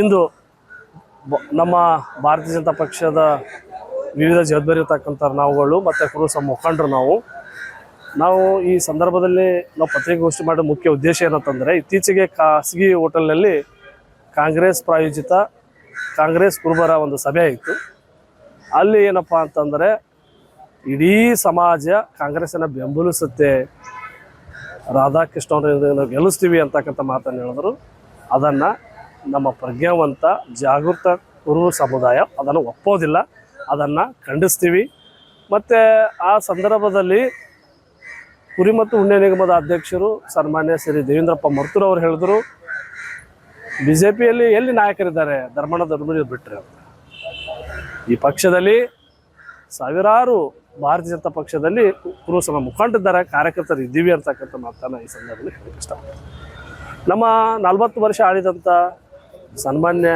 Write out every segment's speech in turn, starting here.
ಇಂದು ನಮ್ಮ ಭಾರತೀಯ ಜನತಾ ಪಕ್ಷದ ವಿವಿಧ ಜವಾಬ್ದಾರಿ ಇರ್ತಕ್ಕಂಥ ನಾವುಗಳು ಮತ್ತು ಕುರುಸ ಮುಖಂಡರು ನಾವು. ನಾವು ಈ ಸಂದರ್ಭದಲ್ಲಿ ನಾವು ಪತ್ರಿಕಾಗೋಷ್ಠಿ ಮಾಡೋ ಮುಖ್ಯ ಉದ್ದೇಶ ಏನಂತಂದರೆ ಇತ್ತೀಚೆಗೆ ಖಾಸಗಿ ಹೋಟೆಲ್ನಲ್ಲಿ ಕಾಂಗ್ರೆಸ್ ಪ್ರಾಯೋಜಿತ ಕಾಂಗ್ರೆಸ್ ಕುರುಬರ ಒಂದು ಸಭೆ ಆಯಿತು. ಅಲ್ಲಿ ಏನಪ್ಪ ಅಂತಂದರೆ ಇಡೀ ಸಮಾಜ ಕಾಂಗ್ರೆಸ್ಸನ್ನು ಬೆಂಬಲಿಸುತ್ತೆ. ರಾಧಾಕೃಷ್ಣ ಅವರು ಗೆಲ್ಲಿಸ್ತೀವಿ ಅಂತಕ್ಕಂಥ ಮಾತನ್ನು ಹೇಳಿದ್ರು. ಅದನ್ನು ನಮ್ಮ ಪ್ರಜ್ಞಾವಂತ, ಜಾಗೃತ ಕುರು ಸಮುದಾಯ ಅದನ್ನು ಒಪ್ಪೋದಿಲ್ಲ. ಅದನ್ನು ಖಂಡಿಸ್ತೀವಿ. ಮತ್ತು ಆ ಸಂದರ್ಭದಲ್ಲಿ ಕುರಿ ಮತ್ತು ಉಣ್ಣೆ ನಿಗಮದ ಅಧ್ಯಕ್ಷರು ಸನ್ಮಾನ್ಯ ಶ್ರೀ ದೇವೇಂದ್ರಪ್ಪ ಮರ್ತೂರು ಅವರು ಹೇಳಿದ್ರು ಬಿ ಜೆ ಪಿಯಲ್ಲಿ ಎಲ್ಲಿ ನಾಯಕರಿದ್ದಾರೆ? ಧರ್ಮಣ ಧರ್ಮ ಬಿಟ್ಟರೆ ಅಂತ. ಈ ಪಕ್ಷದಲ್ಲಿ ಸಾವಿರಾರು ಭಾರತೀಯ ಜನತಾ ಪಕ್ಷದಲ್ಲಿ ಕುರು ಸಮ ಮುಖಂಡರಿದ್ದಾರೆ, ಕಾರ್ಯಕರ್ತರು ಇದ್ದೀವಿ ಅಂತಕ್ಕಂಥ ಮಾತನ್ನು ಈ ಸಂದರ್ಭದಲ್ಲಿ ಹೇಳಕ್ಕೆ ಇಷ್ಟಪಡ್ತೀನಿ. ನಮ್ಮ ನಲವತ್ತು ವರ್ಷ ಆಳಿದಂಥ ಸನ್ಮಾನ್ಯ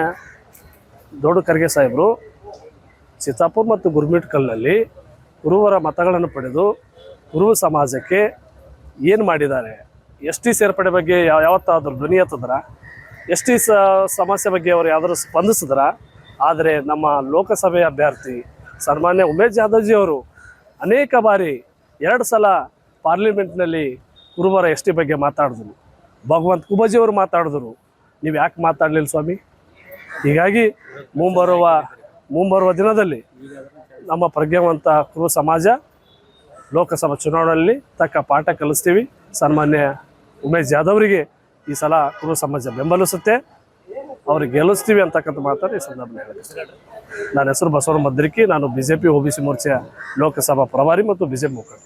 ದೊಡ್ಡ ಖರ್ಗೆ ಸಾಹೇಬರು ಸೀತಾಪುರ್ ಮತ್ತು ಗುರ್ಮಿಟ್ಕಲ್ನಲ್ಲಿ ಗುರುವರ ಮತಗಳನ್ನು ಪಡೆದು ಕುರುಬ ಸಮಾಜಕ್ಕೆ ಏನು ಮಾಡಿದ್ದಾರೆ? ಎಸ್ ಟಿ ಸೇರ್ಪಡೆ ಬಗ್ಗೆ ಯಾವ ಯಾವತ್ತಾದ್ರೂ ಧ್ವನಿ ಎತ್ತಿದ್ರ? ಎಸ್ ಟಿ ಸಮಸ್ಯೆ ಬಗ್ಗೆ ಅವರು ಯಾವ್ದಾದ್ರು ಸ್ಪಂದಿಸಿದ್ರ? ಆದರೆ ನಮ್ಮ ಲೋಕಸಭೆ ಅಭ್ಯರ್ಥಿ ಸನ್ಮಾನ್ಯ ಉಮೇಶ್ ಜಾಧವ್ಜಿ ಅವರು ಅನೇಕ ಬಾರಿ ಎರಡು ಸಲ ಪಾರ್ಲಿಮೆಂಟ್ನಲ್ಲಿ ಕುರುಬರ ಎಸ್ ಟಿ ಬಗ್ಗೆ ಮಾತಾಡಿದ್ರು. ಭಗವಂತ ಕುಬಜಿ ಅವರು ಮಾತಾಡಿದ್ರು. ನೀವು ಯಾಕೆ ಮಾತಾಡಲಿಲ್ಲ ಸ್ವಾಮಿ? ಹೀಗಾಗಿ ಮುಂಬರುವ ಮುಂಬರುವ ದಿನದಲ್ಲಿ ನಮ್ಮ ಪ್ರಜ್ಞಾವಂತ ಕುರು ಸಮಾಜ ಲೋಕಸಭಾ ಚುನಾವಣೆಯಲ್ಲಿ ತಕ್ಕ ಪಾಠ ಕಲಿಸ್ತೀವಿ. ಸನ್ಮಾನ್ಯ ಉಮೇಶ್ ಜಾಧವ್ರಿಗೆ ಈ ಸಲ ಕುರು ಸಮಾಜ ಬೆಂಬಲಿಸುತ್ತೆ. ಅವ್ರಿಗೆ ಗೆಲ್ಲಿಸ್ತೀವಿ ಅಂತಕ್ಕಂಥ ಮಾತನ್ನು ಈ ಸಂದರ್ಭದಲ್ಲಿ ನನ್ನ ಹೆಸರು ಬಸವರ ಮದ್ರಿಕಿ. ನಾನು B J P O B C Morcha Loksabha ಪ್ರಭಾರಿ ಮತ್ತು ಬಿ ಜೆ ಪಿ ಮುಖಂಡ.